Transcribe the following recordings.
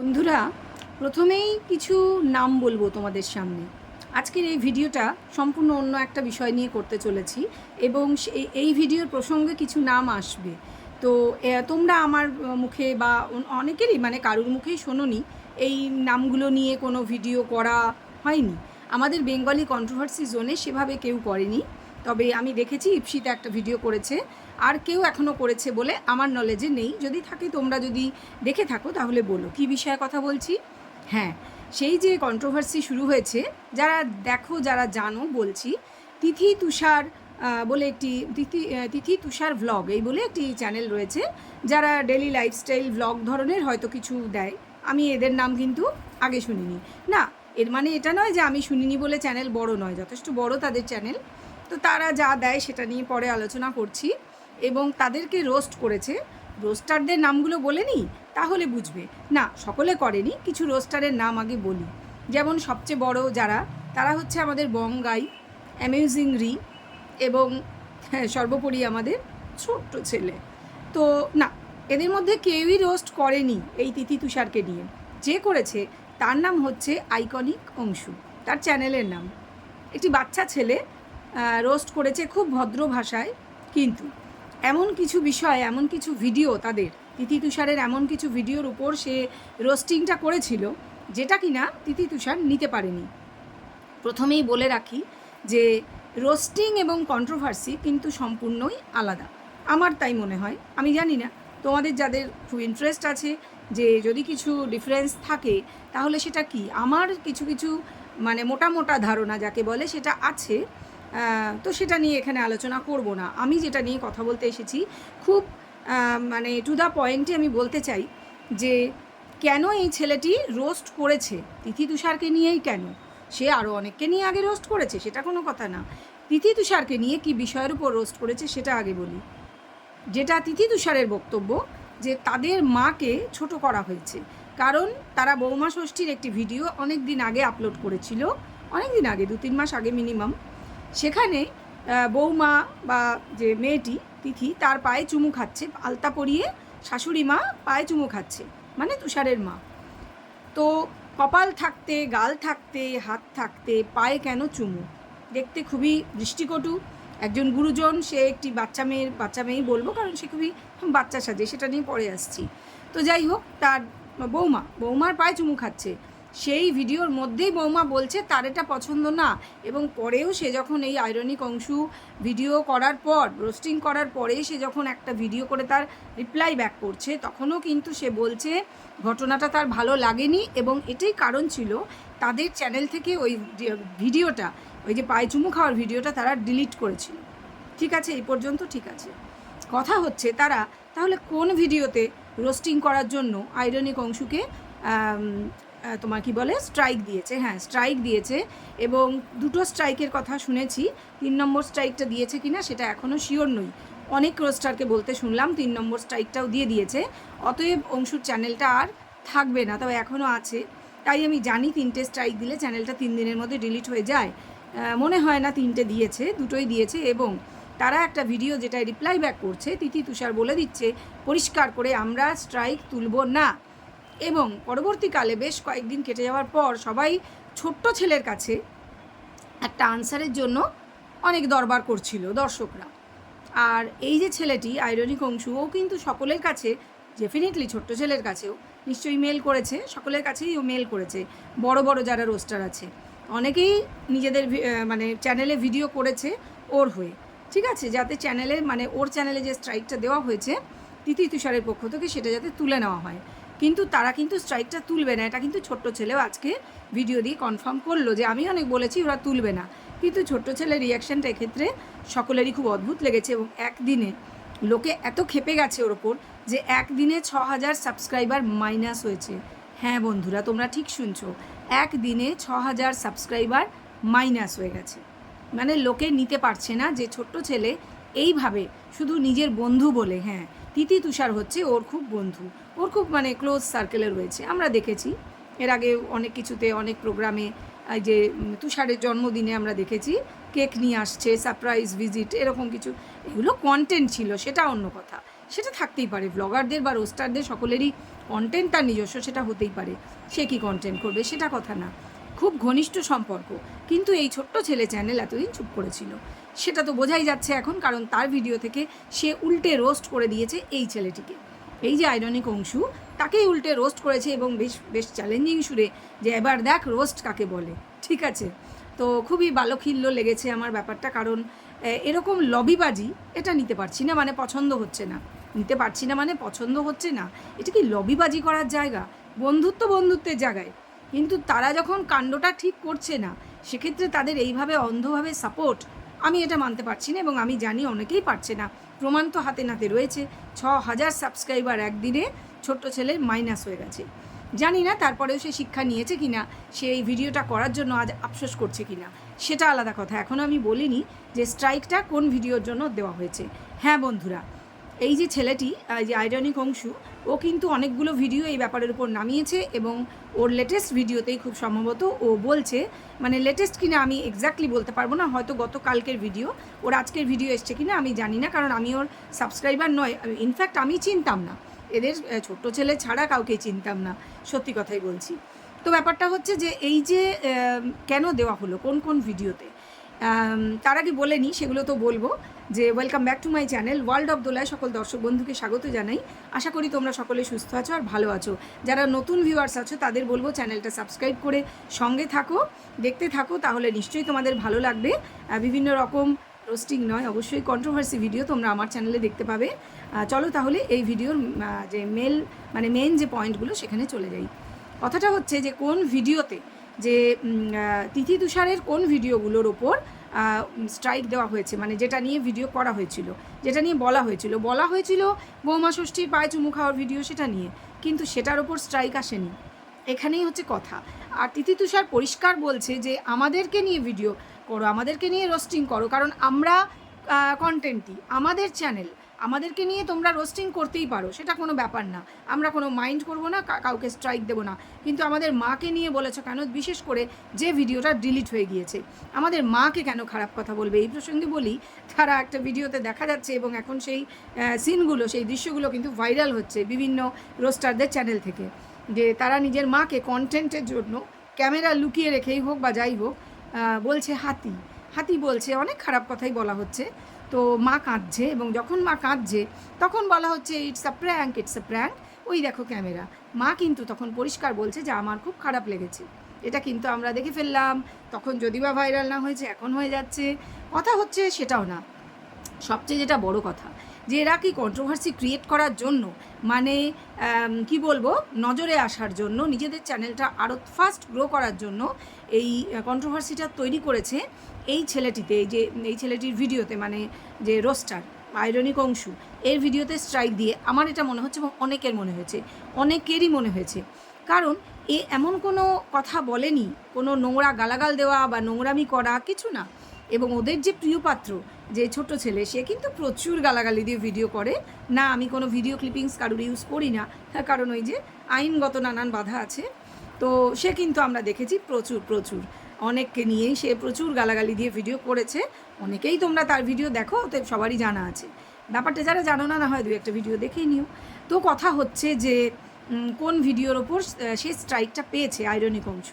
বন্ধুরা, প্রথমেই কিছু নাম বলব তোমাদের সামনে। আজকের এই ভিডিওটা সম্পূর্ণ অন্য একটা বিষয় নিয়ে করতে চলেছি এবং এই ভিডিওর প্রসঙ্গে কিছু নাম আসবে। তো তোমরা আমার মুখে বা অনেকেরই মানে কারুর মুখেই শোনোনি, এই নামগুলো নিয়ে কোনো ভিডিও করা হয়নি। আমাদের বেঙ্গলি কন্ট্রোভার্সি জোনে সেভাবে কেউ করেনি। তবে আমি দেখেছি, ইপসিতে একটা ভিডিও করেছে। আর কেউ এখনও করেছে বলে আমার নলেজে নেই। যদি থাকে তোমরা যদি দেখে থাকো তাহলে বলো। কী বিষয়ে কথা বলছি? হ্যাঁ সেই যে কন্ট্রোভার্সি শুরু হয়েছে, যারা দেখো, যারা জানো বলছি, তিথি তুষার বলে একটি তিথি তিথি তুষার ভ্লগ এই বলে একটি চ্যানেল রয়েছে, যারা ডেলি লাইফস্টাইল ভ্লগ ধরনের হয়তো কিছু দেয়। আমি এদের নাম কিন্তু আগে শুনিনি। না, এর মানে এটা নয় যে আমি শুনিনি বলে চ্যানেল বড় নয়, যথেষ্ট বড় তাদের চ্যানেল তো তারা যা দেয় সেটা নিয়ে পরে আলোচনা করছি। এবং তাদেরকে রোস্ট করেছে। রোস্টারদের নামগুলো বলে নিই, তাহলে বুঝবে। না, সকলে করেনি, কিছু রোস্টারের নাম আগে বলি। যেমন সবচেয়ে বড় যারা, তারা হচ্ছে আমাদের বঙ্গাই অ্যামিউজিং রি এবং হ্যাঁ সর্বোপরি আমাদের ছোট্ট ছেলে। তো না, এদের মধ্যে কেউই রোস্ট করেনি এই তিথি তুষারকে নিয়ে। যে করেছে, তার নাম হচ্ছে আইকনিক অংশু। তার চ্যানেলের নাম। একটি বাচ্চা ছেলে রোস্ট করেছে খুব ভদ্র ভাষায়, কিন্তু এমন কিছু বিষয়, এমন কিছু ভিডিও তাদের তিথি তুষারের এমন কিছু ভিডিওর উপর সে রোস্টিংটা করেছিল, যেটা কিনা তিথি তুষার নিতে পারেনি। প্রথমেই বলে রাখি যে রোস্টিং এবং কন্ট্রোভার্সি কিন্তু সম্পূর্ণই আলাদা। আমার তাই মনে হয়, আমি জানি না, তোমাদের যাদের খুব ইন্টারেস্ট আছে যে, যদি কিছু ডিফারেন্স থাকে, তাহলে সেটা কি? আমার কিছু কিছু মানে মোটা মোটা ধারণা যাকে বলে, সেটা আছে। তো সেটা নিয়ে এখানে আলোচনা করব না। আমি যেটা নিয়ে কথা বলতে এসেছি, খুব মানে টু দ্য পয়েন্টে আমি বলতে চাই যে কেন এই ছেলেটি রোস্ট করেছে? তিথি তুষারকে নিয়েই কেন? সে আরও অনেককে নিয়ে আগে রোস্ট করেছে, সেটা কোনো কথা না। তিথি তুষারকে নিয়ে কি বিষয়ের উপর রোস্ট করেছে সেটা আগে বলি। যেটা তিথি তুষারের বক্তব্য যে তাদের মাকে ছোট করা হয়েছে। কারণ তারা বৌমা ষষ্ঠীর একটি ভিডিও অনেক দিন আগে আপলোড করেছিল অনেক দিন আগে দু তিন মাস আগে মিনিমাম সেখানে বৌমা বা যে মেয়েটি, তিথি, তার পায়ে চুমু খাচ্ছে, আলতা পরিয়ে শাশুড়ি মা পায়ে চুমু খাচ্ছে মানে তুষারের মা। তো কপাল থাকতে, গাল থাকতে, হাত থাকতে, পায়ে কেন চুমু? দেখতে খুবই দৃষ্টিকটু। একজন গুরুজন, সে একটি বাচ্চা মেয়ের, বাচ্চা মেয়েই বলব, কারণ সে খুবই বাচ্চা সাজে, সেটা নিয়ে পরে আসছি। তো যাই হোক, তার বৌমা, বৌমার পায়ে চুমু খাচ্ছে। সেই ভিডিওর মধ্যেই বৌমা বলছে, তার এটা পছন্দ না। এবং পরেও সে যখন এই আয়রনিক অংশ ভিডিও করার পর, রোস্টিং করার পরে সে যখন একটা ভিডিও করে তার রিপ্লাই ব্যাক করছে, তখনও কিন্তু সে বলছে, ঘটনাটা তার ভালো লাগেনি। এবং এটাই কারণ ছিল, তাদের চ্যানেল থেকে ওই ভিডিওটা, ওই যে পায়ে চুমু খাওয়ার ভিডিওটা তারা ডিলিট করেছিল। ঠিক আছে, এই পর্যন্ত ঠিক আছে। কথা হচ্ছে তারা, তাহলে কোন ভিডিওতে রোস্টিং করার জন্য আইরনিক অংশুকে তোমার কি বলে? স্ট্রাইক দিয়েছে। হ্যাঁ স্ট্রাইক দিয়েছে এবং দুটো স্ট্রাইকের কথা শুনেছি। তিন নম্বর স্ট্রাইকটা দিয়েছে কিনা সেটা এখনও শিওর নই। অনেক রোস্টারকে বলতে শুনলাম, তিন নম্বর স্ট্রাইকটাও দিয়ে দিয়েছে। অতএব অংশুর চ্যানেলটা আর থাকবে না তবে এখনও আছে। তাই আমি জানি তিনটে স্ট্রাইক দিলে চ্যানেলটা তিন দিনের মধ্যে ডিলিট হয়ে যায়। মনে হয় না তিনটে দিয়েছে, দুটোই দিয়েছে এবং তারা একটা ভিডিও যেটা রিপ্লাই ব্যাক করছে, তিথি তুষার বলে দিচ্ছে, পরিষ্কার করে আমরা স্ট্রাইক তুলব না। এবং পরবর্তীকালে বেশ কয়েকদিন কেটে যাওয়ার পর সবাই ছোট্ট ছেলের কাছে একটা আনসারের জন্য অনেক দরবার করছিল দর্শকরা। আর এই যে ছেলেটি আইরনিক অংশু ও কিন্তু সকলের কাছে ডেফিনেটলি ছোট্ট ছেলের কাছেও নিশ্চয়ই মেল করেছে, সকলের কাছেই ও মেল করেছে, বড় বড় যারা রোস্টার আছে। অনেকেই নিজেদের মানে চ্যানেলে ভিডিও করেছে ওর হয়ে। ঠিক আছে? যাতে চ্যানেলে মানে ওর চ্যানেলে যে স্ট্রাইকটা দেওয়া হয়েছে তিথি তুষারের পক্ষ থেকে সেটা যাতে তুলে নেওয়া হয়। কিন্তু তারা কিন্তু স্ট্রাইকটা তুলবে না। এটা কিন্তু ছোট্ট ছেলেও আজকে ভিডিও দিয়ে কনফার্ম করল যে, আমি অনেক বলেছি ওরা তুলবে না। কিন্তু ছোট্ট ছেলের রিয়াকশানটা এক্ষেত্রে সকলেরই খুব অদ্ভুত লেগেছে এবং একদিনে লোকে এত খেপে গেছে ওর ওপর যে, একদিনে ছ হাজার সাবস্ক্রাইবার মাইনাস হয়েছে। হ্যাঁ বন্ধুরা, তোমরা ঠিক শুনছো। একদিনে ছ হাজার সাবস্ক্রাইবার মাইনাস হয়ে গেছে। মানে লোকে নিতে পারছে না যে, ছোট্ট ছেলে এইভাবে শুধু নিজের বন্ধু বলে হ্যাঁ। তিথি তুষার হচ্ছে, ওর খুব বন্ধু। ওর খুব মানে ক্লোজ সার্কেলে রয়েছে। আমরা দেখেছি। এর আগে অনেক কিছুতে, অনেক প্রোগ্রামে এই যে তুষারের জন্মদিনে আমরা দেখেছি। কেক নিয়ে আসছে সারপ্রাইজ ভিজিট এরকম কিছু। এগুলো কন্টেন্ট ছিল, সেটা অন্য কথা। সেটা থাকতেই পারে। ব্লগারদের বা রোস্টারদের সকলেরই কন্টেন্ট তার নিজস্ব, সেটা হতেই পারে। সে কি কন্টেন্ট করবে, সেটা কথা না। খুব ঘনিষ্ঠ সম্পর্ক। কিন্তু এই ছোট্ট ছেলে চ্যানেল এতদিন চুপ করেছিল। সেটা তো বোঝাই যাচ্ছে এখন, কারণ তার ভিডিও থেকে সে উল্টে রোস্ট করে দিয়েছে এই ছেলেটিকে। এই যে আইরনিক অংশু, তাকেই উল্টে রোস্ট করেছে এবং বেশ বেশ চ্যালেঞ্জিং সুরে যে এবার দেখ রোস্ট কাকে বলে, ঠিক আছে? তো খুবই বালখিল্য লেগেছে আমার ব্যাপারটা, কারণ এরকম লবিবাজি এটা নিতে পারছি না মানে পছন্দ হচ্ছে না। নিতে পারছি না মানে পছন্দ হচ্ছে না। এটা কি লবিবাজি করার জায়গা? বন্ধুত্ব বন্ধুত্বের জায়গায়। কিন্তু তারা যখন কাণ্ডটা ঠিক করছে না, সেক্ষেত্রে তাদের এইভাবে অন্ধভাবে সাপোর্ট আমি এটা মানতে পারছি না এবং আমি জানি অনেকেই পারছে না। প্রমাণ তো হাতে নাতে রয়েছে। ছ হাজার সাবস্ক্রাইবার একদিনে ছোট্ট ছেলের মাইনাস হয়ে গেছে। জানি না তারপরেও সে শিক্ষা নিয়েছে কিনা, সে এই ভিডিওটা করার জন্য আজ আফসোস করছে কি না সেটা আলাদা কথা। এখনও আমি বলিনি যে স্ট্রাইকটা কোন ভিডিওর জন্য দেওয়া হয়েছে। হ্যাঁ বন্ধুরা, এই যে ছেলেটি যে আইরনিক অংশু ও কিন্তু অনেকগুলো ভিডিও এই ব্যাপারের উপর নামিয়েছে এবং ওর লেটেস্ট ভিডিওতেই খুব সম্ভবত ও বলছে মানে লেটেস্ট কিনা আমি এক্স্যাক্টলি বলতে পারব না, হয়তো গতকালকের ভিডিও ওর আজকের ভিডিও এসছে কিনা আমি জানি না, কারণ আমি ওর সাবস্ক্রাইবার নয় ইনফ্যাক্ট আমি চিনতাম না। এদের ছোট্ট ছেলে ছাড়া কাউকে চিনতাম না, সত্যি কথাই বলছি। তো ব্যাপারটা হচ্ছে যে এই যে কেন দেওয়া হলো, কোন কোন ভিডিওতে তার আগে বলে নিই সেগুলো তো বলব। যে welcome back to my channel world of দোলায় সকল দর্শক বন্ধুকে স্বাগত জানাই। আশা করি তোমরা সকলে সুস্থ আছো আর ভালো আছো। যারা নতুন ভিউয়ার্স আছো, তাদের বলব চ্যানেলটা সাবস্ক্রাইব করে সঙ্গে থাকো, দেখতে থাকো, তাহলে নিশ্চয়ই তোমাদের ভালো লাগবে। বিভিন্ন রকম রোস্টিং নয়, অবশ্যই কন্ট্রোভার্সি ভিডিও তোমরা আমার চ্যানেলে দেখতে পাবে। চলো তাহলে এই ভিডিওর যে মেল মানে মেন যে পয়েন্টগুলো সেখানে চলে যাই। কথাটা হচ্ছে যে কোন ভিডিওতে যে তিথি তুষারের কোন ভিডিওগুলোর ওপর স্ট্রাইক দেওয়া হয়েছে মানে যেটা নিয়ে ভিডিও করা হয়েছিল, যেটা নিয়ে বলা হয়েছিল। বলা হয়েছিল, বৌমা ষষ্ঠীর পায়ে চুমু খাওয়ার ভিডিও সেটা নিয়ে, কিন্তু সেটার ওপর স্ট্রাইক আসেনি। এখানেই হচ্ছে কথা। আর তিথি তুষার পরিষ্কার বলছে যে, আমাদেরকে নিয়ে ভিডিও করো, আমাদেরকে নিয়ে রোস্টিং করো, কারণ আমরা কন্টেন্টই আমাদের চ্যানেল আমাদেরকে নিয়ে তোমরা রোস্টিং করতেই পারো, সেটা কোনো ব্যাপার না। আমরা কোনো মাইন্ড করব না কাউকে স্ট্রাইক দেবো না। কিন্তু আমাদের মাকে নিয়ে বলেছ কেন? বিশেষ করে যে ভিডিওটা ডিলিট হয়ে গিয়েছে। আমাদের মাকে কেন খারাপ কথা বলবে? এই প্রসঙ্গে বলি, তারা একটা ভিডিওতে দেখা যাচ্ছে এবং এখন সেই সিনগুলো সেই দৃশ্যগুলো কিন্তু ভাইরাল হচ্ছে বিভিন্ন রোস্টারদের চ্যানেল থেকে। যে তারা নিজের মাকে কন্টেন্টের জন্য ক্যামেরা লুকিয়ে রেখেই হোক বা যাই হোক বলছে হাতি। হাতি বলছে, অনেক খারাপ কথাই বলা হচ্ছে। তো মা কাঁদছে এবং যখন মা কাঁদছে, তখন বলা হচ্ছে it's a prank it's a prank ওই দেখো ক্যামেরা। মা কিন্তু তখন পরিষ্কার বলছে যে, আমার খুব খারাপ লেগেছে। এটা কিন্তু আমরা দেখে ফেললাম। তখন যদি বা ভাইরাল না হয়েছে, এখন হয়ে যাচ্ছে। কথা হচ্ছে সেটাও না। সবচেয়ে যেটা বড় কথা, যে এরা কি কন্ট্রোভার্সি ক্রিয়েট করার জন্য মানে কি বলব, নজরে আসার জন্য, নিজেদের চ্যানেলটা আরও ফাস্ট গ্রো করার জন্য এই কন্ট্রোভার্সিটা তৈরি করেছে এই ছেলেটিতে, এই যে, এই ছেলেটির ভিডিওতে মানে যে রোস্টার আইরনিক অংশু, এর ভিডিওতে স্ট্রাইক দিয়ে আমার এটা মনে হচ্ছে এবং অনেকের মনে হয়েছে, অনেকেরই মনে হয়েছে। কারণ এ এমন কোনো কথা বলেনি, কোনো নোংরা গালাগাল দেওয়া বা নোংরামি করা কিছু না। এবং ওদের যে প্রিয় পাত্র, যে ছোট ছেলে, সে কিন্তু প্রচুর গালাগালি দিয়ে ভিডিও করে। না, আমি কোনো ভিডিও ক্লিপিংস কারোর ইউজ করি না তার কারণ ওই যে আইনগত নানান বাধা আছে। তো সে কিন্তু আমরা দেখেছি প্রচুর প্রচুর। অনেককে নিয়েই সে প্রচুর গালাগালি দিয়ে ভিডিও করেছে। অনেকেই তোমরা তার ভিডিও দেখো তো সবারই জানা আছে। ব্যাপারটা যারা জানো না না হয় দু একটা ভিডিও দেখেই নিও। তো কথা হচ্ছে যে কোন ভিডিওর ওপর সে স্ট্রাইকটা পেয়েছে আইরনিক অংশ?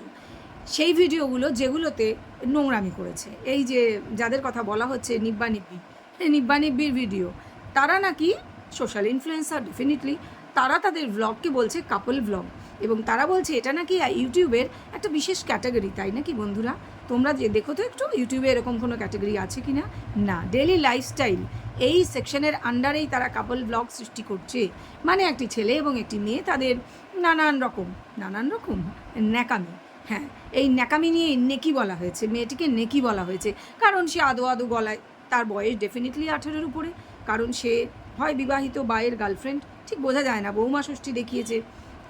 সেই ভিডিওগুলো যেগুলোতে নোংরামি করেছে। এই যে যাদের কথা বলা হচ্ছে নিব্বা নিব্বি নিব্বা নিব্বির ভিডিও তারা নাকি সোশ্যাল ইনফ্লুয়েন্সার ডেফিনেটলি তারা তাদের ভ্লগকে বলছে কাপল ভ্লগ এবং তারা বলছে, এটা নাকি ইউটিউবের একটা বিশেষ ক্যাটাগরি, তাই নাকি বন্ধুরা? তোমরা যে, দেখো তো একটু, ইউটিউবে এরকম কোনো ক্যাটাগরি আছে কি না না ডেলি লাইফস্টাইল, এই সেকশনের আন্ডারেই তারা কাপল ব্লগ সৃষ্টি করছে। মানে একটি ছেলে এবং একটি মেয়ে, তাদের নানান রকম নানান রকম ন্যাকামি। হ্যাঁ এই ন্যাকামি নিয়ে নেকি বলা হয়েছে, মেয়েটিকে নেকি বলা হয়েছে। কারণ সে আদো আদো গলায়, তার বয়স ডেফিনেটলি আঠেরোর উপরে। কারণ সে হয় বিবাহিত বা এর গার্লফ্রেন্ড, ঠিক বোঝা যায় না, বৌমা ষষ্ঠী দেখিয়েছে।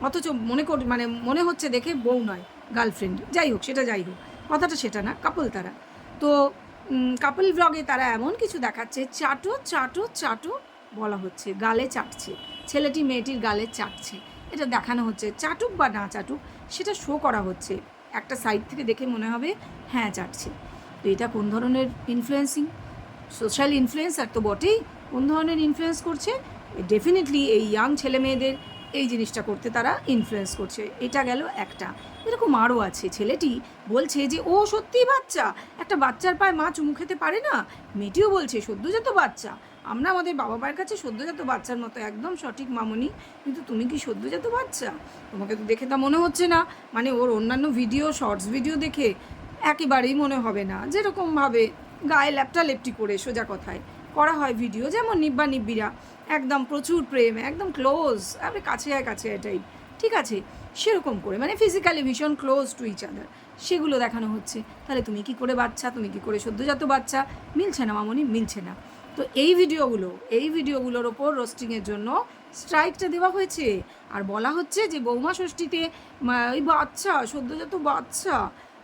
অথচ মনে কর মানে মনে হচ্ছে দেখে বউ নয় গার্লফ্রেন্ড যাই হোক, সেটা যাই হোক। কথাটা সেটা না কাপল তারা। তো কাপল ব্লগে তারা এমন কিছু দেখাচ্ছে, চাটো চাটো চাটো বলা হচ্ছে, গালে চাটছে। ছেলেটি মেয়েটির গালে চাটছে। এটা দেখানো হচ্ছে, চাটুক বা না চাটুক, সেটা শো করা হচ্ছে। একটা সাইড থেকে দেখে মনে হবে হ্যাঁ চাটছে। তো এটা কোন ধরনের ইনফ্লুয়েন্সিং সোশ্যাল ইনফ্লুয়েন্সার তো বটেই, কোন ধরনের ইনফ্লুয়েন্স করছে? ডেফিনেটলি এই ইয়াং ছেলে মেয়েদের এই জিনিসটা করতে তারা ইনফ্লুয়েন্স করছে। এটা গেল একটা। এরকম আরও আছে। ছেলেটি বলছে যে, ও সত্যিই বাচ্চা। একটা বাচ্চার পায়ে মা চুমু খেতে পারে না? মেয়েটিও বলছে, সদ্যজাত বাচ্চা। আমরা আমাদের বাবা মায়ের কাছে সদ্যজাত বাচ্চার মতো, একদম সঠিক মামুনি। কিন্তু তুমি কি সদ্যজাত বাচ্চা? তোমাকে তো দেখে তা মনে হচ্ছে না। মানে ওর অন্যান্য ভিডিও শর্টস ভিডিও দেখে একেবারেই মনে হবে না। যেরকমভাবে গায়ে ল্যাপটা লেপটি করে সোজা কথায়। করা হয় ভিডিও যেমন নিব্বা নিব্বিরা। একদম প্রচুর প্রেম, একদম ক্লোজ আপনি কাছে আয় কাছে এটাই। ঠিক আছে, সেরকম করে মানে ফিজিক্যালি ভীষণ ক্লোজ টু ইচ আদার সেগুলো দেখানো হচ্ছে। তাহলে তুমি কি করে বাচ্চা, তুমি কি করে সদ্যজাত বাচ্চা? মিলছে না মামনি, মিলছে না। তো এই ভিডিওগুলো, এই ভিডিওগুলোর ওপর রোস্টিংয়ের জন্য স্ট্রাইকটা দেওয়া হয়েছে। আর বলা হচ্ছে যে বৌমা ষষ্ঠীতে ওই বাচ্চা, সদ্যজাত বাচ্চা,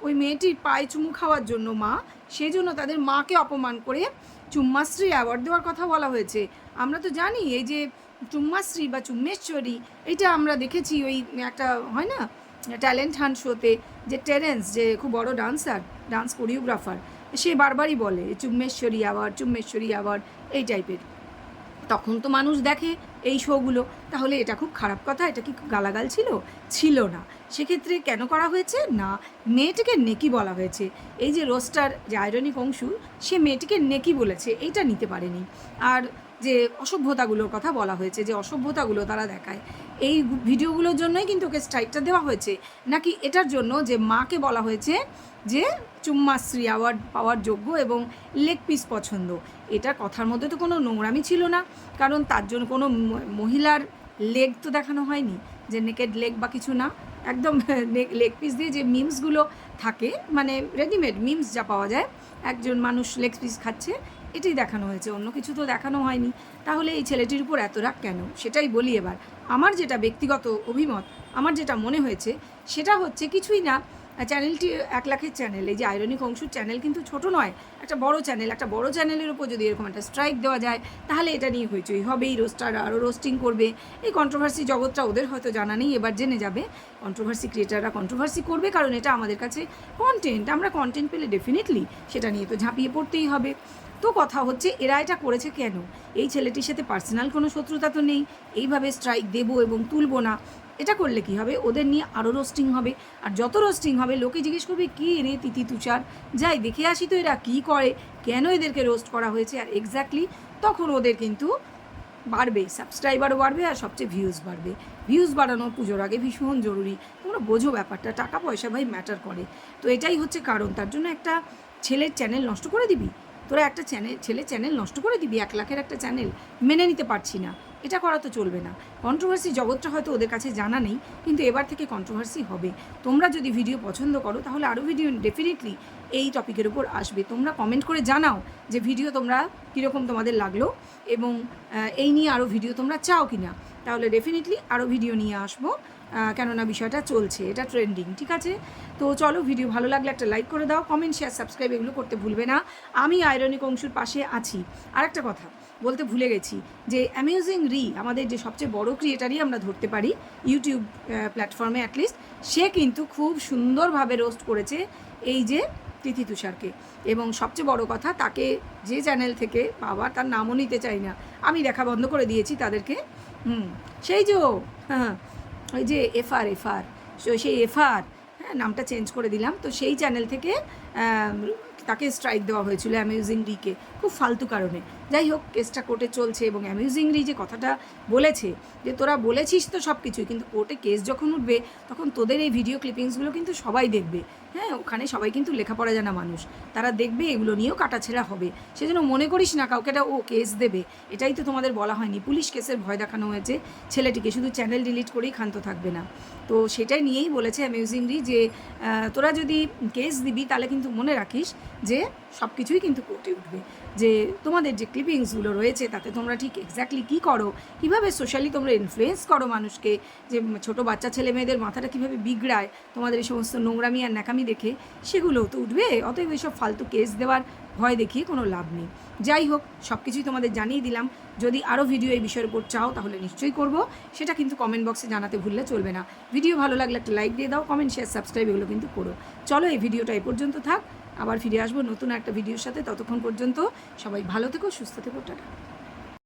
ওই মেয়েটির পায়ে চুমু খাওয়ার জন্য মা সেই জন্য তাদের মাকে অপমান করে চুম্মাশ্রী অ্যাওয়ার্ড দেওয়ার কথা বলা হয়েছে। আমরা তো জানি এই যে চুম্মাশ্রী বা চুম্মেশ্বরী, এটা আমরা দেখেছি ওই একটা, হয় না? ট্যালেন্ট হান্ট শোতে যে টেরেন্স যে খুব বড় ডান্সার ডান্স কোরিওগ্রাফার সে বারবারই বলে চুম্মেশ্বরী অ্যাওয়ার্ড চুম্মেশ্বরী অ্যাওয়ার্ড এই টাইপের তখন তো মানুষ দেখে এই শোগুলো। তাহলে এটা খুব খারাপ কথা, এটা কি গালাগাল ছিল? ছিল না। সেক্ষেত্রে কেন করা হয়েছে? না, মেয়েটিকে নেকি বলা হয়েছে। এই যে রোস্টার, যে আয়রনিক অংশু, সে মেয়েটিকে নেকি বলেছে এইটা নিতে পারেনি। আর যে অসভ্যতাগুলোর কথা বলা হয়েছে, যে অসভ্যতাগুলো তারা দেখায়, এই ভিডিওগুলোর জন্যই কিন্তু ওকে স্ট্রাইকটা দেওয়া হয়েছে। নাকি এটার জন্য যে মাকে বলা হয়েছে যে চুম্মাশ্রী অ্যাওয়ার্ড পাওয়ার যোগ্য এবং লেগ পিস পছন্দ। এটা কথার মধ্যে তো কোনো নোংরামি ছিল না, কারণ তার জন্য কোনো মহিলার লেগ তো দেখানো হয়নি, যে নেকেড লেগ বা কিছু না। একদম লেগ পিস দিয়ে যে মিমসগুলো থাকে মানে রেডিমেড মিমস যা পাওয়া যায়, একজন মানুষ লেগ পিস খাচ্ছে, এটাই দেখানো হয়েছে, অন্য কিছু তো দেখানো হয়নি। তাহলে এই ছেলেটির উপর এত রাগ কেন? সেটাই বলি এবার। আমার যেটা ব্যক্তিগত অভিমত, আমার যেটা মনে হয়েছে, সেটা হচ্ছে কিছুই না চ্যানেলটি এক লাখের চ্যানেল। এই যে আয়রনিক অংশুর চ্যানেল কিন্তু ছোট নয়, একটা বড় চ্যানেল। একটা বড় চ্যানেলের উপর যদি এরকম একটা স্ট্রাইক দেওয়া যায়, তাহলে এটা নিয়ে হইচই হবেই। রোস্টার আরও রোস্টিং করবে। এই কন্ট্রোভার্সি জগৎটা ওদের হয়তো জানা নেই, এবার জেনে যাবে। কন্ট্রোভার্সি ক্রিয়েটাররা কন্ট্রোভার্সি করবে, কারণ এটা আমাদের কাছে কন্টেন্ট আমরা কন্টেন্ট পেলে ডেফিনেটলি সেটা নিয়ে তো ঝাঁপিয়ে পড়তেই হবে। তো কথা হচ্ছে, এরা এটা করেছে কেন? এই ছেলেটির সাথে পার্সোনাল কোনো শত্রুতা তো নেই। এইভাবে স্ট্রাইক দেবো এবং তুলবো না। এটা করলে কি হবে? ওদের নিয়ে আরও রোস্টিং হবে। আর যত রোস্টিং হবে, লোকে জিজ্ঞেস করবে, কী রে তিতি তুষার? যাই দেখে আসি তো এরা কী করে? কেন এদেরকে রোস্ট করা হয়েছে? আর এক্স্যাক্টলি তখন ওদের কিন্তু বাড়বে সাবস্ক্রাইবারও বাড়বে আর সবচেয়ে ভিউজ বাড়বে। ভিউজ বাড়ানো পুজোর আগে ভীষণ জরুরি। তোমরা বোঝো ব্যাপারটা, টাকা পয়সা ভাই ম্যাটার করে। তো এটাই হচ্ছে কারণ। তার জন্য একটা ছেলের চ্যানেল নষ্ট করে দিবি? তোরা একটা চ্যানেল ছেলে চ্যানেল নষ্ট করে দিবি, এক লাখের একটা চ্যানেল মেনে নিতে পারছি না। এটা করা তো চলবে না। কন্ট্রোভার্সি জগৎটা হয়তো ওদের কাছে জানা নেই, কিন্তু এবার থেকে কন্ট্রোভার্সি হবে। তোমরা যদি ভিডিও পছন্দ করো, তাহলে আরও ভিডিও ডেফিনেটলি এই টপিকের উপর আসবে। তোমরা কমেন্ট করে জানাও যে ভিডিও তোমরা কীরকম তোমাদের লাগল এবং এই নিয়ে আরও ভিডিও তোমরা চাও কি না তাহলে ডেফিনেটলি আরও ভিডিও নিয়ে আসব। কেননা বিষয়টা চলছে, এটা ট্রেন্ডিং ঠিক আছে? তো চলো ভিডিও ভালো লাগলে একটা লাইক করে দাও কমেন্ট শেয়ার সাবস্ক্রাইব এগুলো করতে ভুলবে না। আমি আয়রনিক অংশুর পাশে আছি। আর একটা কথা, বলতে ভুলে গেছি যে অ্যামিউজিং রি আমাদের যে সবচেয়ে বড় ক্রিয়েটারই আমরা ধরতে পারি ইউটিউব প্ল্যাটফর্মে অ্যাটলিস্ট সে কিন্তু খুব সুন্দরভাবে রোস্ট করেছে এই যে তিথি তুষারকে। এবং সবচেয়ে বড় কথা, তাকে যে চ্যানেল থেকে বাবা তার নামও নিতে চাই না। আমি দেখা বন্ধ করে দিয়েছি তাদেরকে। হুম, সেই যে হ্যাঁ। ওই যে এফআর এফআর সেই এফআর হ্যাঁ নামটা চেঞ্জ করে দিলাম। তো সেই চ্যানেল থেকে তাকে স্ট্রাইক দেওয়া হয়েছিল অ্যামিউজিং ডিকে খুব ফালতু কারণে। যাই হোক, কেসটা কোর্টে চলছে এবং অ্যামিউজিং রি যে কথাটা বলেছে, যে তোরা বলেছিস তো সব কিছুই কিন্তু কোর্টে কেস যখন উঠবে, তখন তোদের এই ভিডিও ক্লিপিংসগুলো কিন্তু সবাই দেখবে। হ্যাঁ ওখানে সবাই কিন্তু লেখাপড়া জানা মানুষ। তারা দেখবে এগুলো নিয়েও কাটাছেড়া হবে। সেজন্য মনে করিস না কাউকে এটা ও কেস দেবে। এটাই তো তোমাদের বলা হয়নি। পুলিশ কেসের ভয় দেখানো হয়েছে ছেলেটিকে। শুধু চ্যানেল ডিলিট করেই ক্ষান্ত থাকবে না। তো সেটাই নিয়েই বলেছে অ্যামিউজিংলি যে তোরা যদি কেস দিবি, তাহলে কিন্তু মনে রাখিস যে সব কিছুই কিন্তু কোর্টে উঠবে। যে তোমাদের যে ক্লিপিংসগুলো রয়েছে, তাতে তোমরা ঠিক এক্স্যাক্টলি কী করো? কীভাবে সোশ্যালি তোমরা ইনফ্লুয়েন্স করো মানুষকে? যে ছোট বাচ্চা ছেলে মেয়েদের মাথাটা কীভাবে বিগড়ায়? তোমাদের এই সমস্ত নোংরামি আর ন্যাকামি দেখে সেগুলোও তো উঠবে। অতএব এইসব ফালতু কেস দেওয়ার ভয় দেখিয়ে কোনো লাভ নেই। যাই হোক সব কিছুই তোমাদের জানিয়ে দিলাম। যদি আরও ভিডিও এই বিষয়ের উপর চাও, তাহলে নিশ্চয়ই করব। সেটা কিন্তু কমেন্ট বক্সে জানাতে ভুললে চলবে না। ভিডিও ভালো লাগলে একটা লাইক দিয়ে দাও কমেন্ট শেয়ার সাবস্ক্রাইব এগুলো কিন্তু করো। চলো এই ভিডিওটা এ পর্যন্ত থাক। আবার ফিরে আসব নতুন একটা ভিডিওর সাথে। ততক্ষণ পর্যন্ত সবাই ভালো থেকো, সুস্থ থেকো, টাটা।